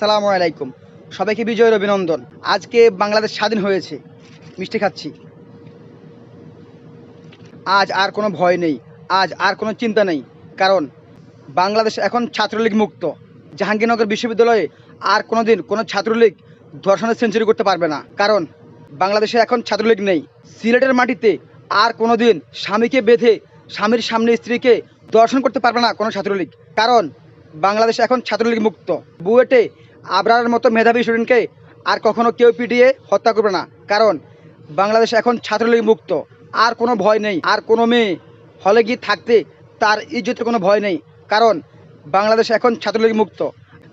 আসসালামু আলাইকুম। সবাইকে বিজয়ের অভিনন্দন। আজকে বাংলাদেশ স্বাধীন হয়েছে। মিষ্টি খাচ্ছি। আজ আর কোনো ভয় নেই। আজ আর কোনো চিন্তা নেই। কারণ বাংলাদেশ এখন ছাত্রলীগ মুক্ত। জাহাঙ্গীরনগর বিশ্ববিদ্যালয়ে আর কোনো দিন কোনো ছাত্রলীগ ধর্ষণের সেঞ্চুরি করতে পারবে না। কারণ বাংলাদেশে এখন ছাত্রলীগ নেই। সিলেটের মাটিতে আর কোনো দিন স্বামীকে বেঁধে স্বামীর সামনে স্ত্রীকে দর্শন করতে পারবে না কোনো ছাত্রলীগ। কারণ বাংলাদেশে এখন ছাত্রলীগ মুক্ত। বুয়েটে আবরারের মতো মেধাবী স্টুডেন্টকে আর কখনো কেউ পিটিয়ে হত্যা করবে না। কারণ বাংলাদেশ এখন ছাত্রলীগ মুক্ত। আর কোনো ভয় নেই। আর কোনো মেয়ে হলে গিয়ে থাকতে তার ইজ্জতের কোনো ভয় নেই। কারণ বাংলাদেশ এখন ছাত্রলীগ মুক্ত।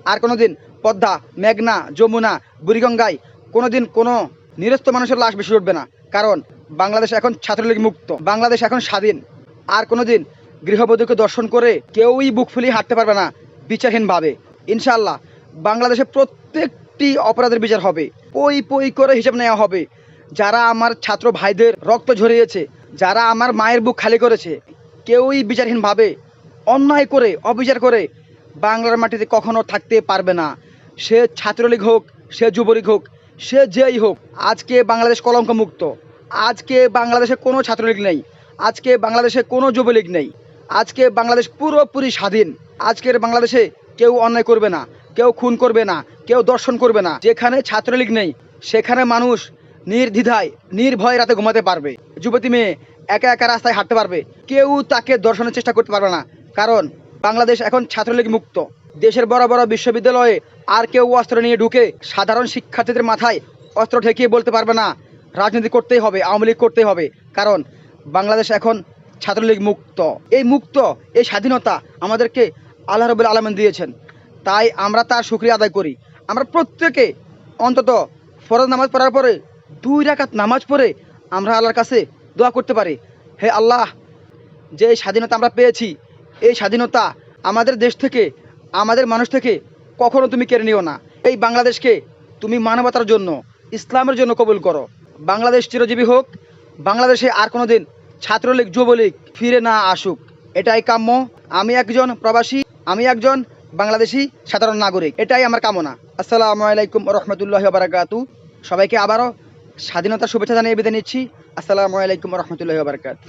আর কোনো দিন পদ্মা, মেঘনা, যমুনা, বুড়িগঙ্গায় কোনো দিন কোনো নিরস্ত মানুষের লাশ বেশি উঠবে না। কারণ বাংলাদেশ এখন ছাত্রলীগ মুক্ত। বাংলাদেশ এখন স্বাধীন। আর কোনো দিন গৃহবধূকে দর্শন করে কেউই বুক ফুলিয়ে হাঁটতে পারবে না, বিচারহীনভাবে। ইনশাআল্লাহ বাংলাদেশে প্রত্যেকটি অপরাধের বিচার হবে। পই পই করে হিসাব নেওয়া হবে। যারা আমার ছাত্র ভাইদের রক্ত ঝরিয়েছে, যারা আমার মায়ের বুক খালি করেছে, কেউই বিচারহীনভাবে অন্যায় করে, অবিচার করে বাংলার মাটিতে কখনো থাকতে পারবে না। সে ছাত্রলীগ হোক, সে যুবলীগ হোক, সে যেই হোক, আজকে বাংলাদেশ কলঙ্ক মুক্ত আজকে বাংলাদেশে কোনো ছাত্রলীগ নেই। আজকে বাংলাদেশে কোনো যুবলীগ নেই। আজকে বাংলাদেশ পুরোপুরি স্বাধীন। আজকের বাংলাদেশে কেউ অন্যায় করবে না। কেউ খুন করবে না, কেউ দর্শন করবে না। যেখানে ছাত্রলীগ নেই, সেখানে মানুষ নির্দ্বিধায়, নির্ভয় রাতে ঘুমাতে পারবে। যুবতী মেয়ে একা একা রাস্তায় হাঁটতে পারবে। কেউ তাকে দর্শনের চেষ্টা করতে পারবে না, কারণ বাংলাদেশ এখন ছাত্রলীগ মুক্ত। দেশের বড় বড় বিশ্ববিদ্যালয়ে আর কেউ অস্ত্র নিয়ে ঢুকে সাধারণ শিক্ষার্থীদের মাথায় অস্ত্র ঠেকিয়ে বলতে পারবে না, রাজনীতি করতেই হবে, আওয়ামী লীগ করতেই হবে, কারণ বাংলাদেশ এখন ছাত্রলীগ মুক্ত। এই মুক্ত, এই স্বাধীনতা আমাদেরকে আল্লাহ রবুল আলমেন দিয়েছেন। তাই আমরা তার সুক্রিয়া আদায় করি। আমরা প্রত্যেকে অন্তত ফরজ নামাজ পড়ার পরে, দুই রাকাত নামাজ পড়ে আমরা আল্লাহর কাছে দোয়া করতে পারি। হে আল্লাহ, যে স্বাধীনতা আমরা পেয়েছি, এই স্বাধীনতা আমাদের দেশ থেকে, আমাদের মানুষ থেকে কখনো তুমি কেড়ে নিও না। এই বাংলাদেশকে তুমি মানবতার জন্য, ইসলামের জন্য কবুল করো। বাংলাদেশ চিরজীবী হোক, বাংলাদেশে আর কোনো দিন ছাত্রলীগ, যুবলীগ ফিরে না আসুক। এটাই কাম্য। আমি একজন প্রবাসী, আমি একজন বাংলাদেশি সাধারণ নাগরিক। এটাই আমার কামনা। আসসালামু আলাইকুম রহমতুল্লাহ বারাকাতু সবাইকে আবারও স্বাধীনতার শুভেচ্ছা জানিয়ে বিদায় নিচ্ছি। আসসালামু আলাইকুম রহমতুল্লাহ বারাকাতু